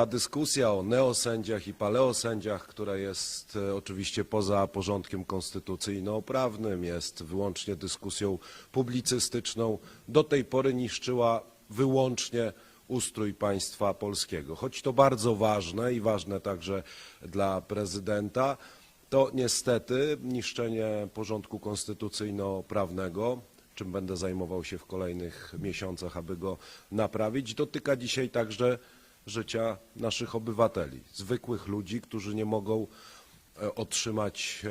ta dyskusja o neosędziach i paleosędziach, która jest e, oczywiście poza porządkiem konstytucyjno-prawnym, jest wyłącznie dyskusją publicystyczną, do tej pory niszczyła wyłącznie ustrój państwa polskiego. Choć to bardzo ważne i ważne także dla prezydenta, to niestety niszczenie porządku konstytucyjno-prawnego, czym będę zajmował się w kolejnych miesiącach, aby go naprawić, dotyka dzisiaj także życia naszych obywateli, zwykłych ludzi, którzy nie mogą e, otrzymać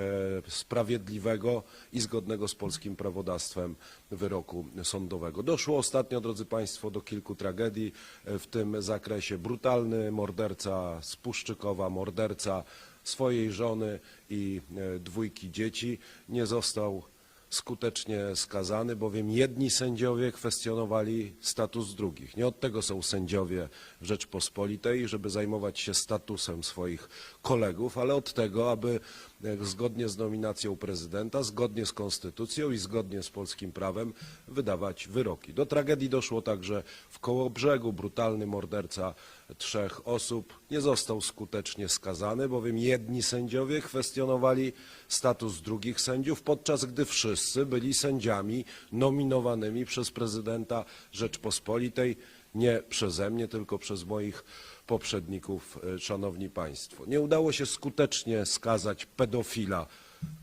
e, sprawiedliwego i zgodnego z polskim prawodawstwem wyroku sądowego. Doszło ostatnio, drodzy Państwo, do kilku tragedii e, w tym zakresie. Brutalny morderca z Puszczykowa, morderca swojej żony i dwójki dzieci nie został skutecznie skazany, bowiem jedni sędziowie kwestionowali status drugich. Nie od tego są sędziowie Rzeczpospolitej, żeby zajmować się statusem swoich kolegów, ale od tego, aby e, zgodnie z nominacją prezydenta, zgodnie z konstytucją i zgodnie z polskim prawem wydawać wyroki. Do tragedii doszło także w Kołobrzegu. Brutalny morderca trzech osób nie został skutecznie skazany, bowiem jedni sędziowie kwestionowali status drugich sędziów, podczas gdy wszyscy byli sędziami nominowanymi przez prezydenta Rzeczpospolitej, nie przeze mnie, tylko przez moich poprzedników, e, szanowni państwo. Nie udało się skutecznie skazać pedofila,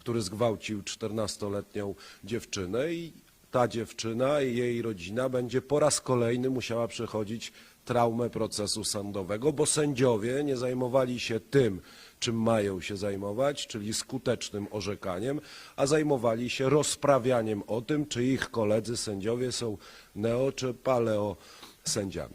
który zgwałcił 14-letnią dziewczynę i ta dziewczyna i jej rodzina będzie po raz kolejny musiała przechodzić traumę procesu sądowego, bo sędziowie nie zajmowali się tym, czym mają się zajmować, czyli skutecznym orzekaniem, a zajmowali się rozprawianiem o tym, czy ich koledzy sędziowie są neo czy paleo sędziami.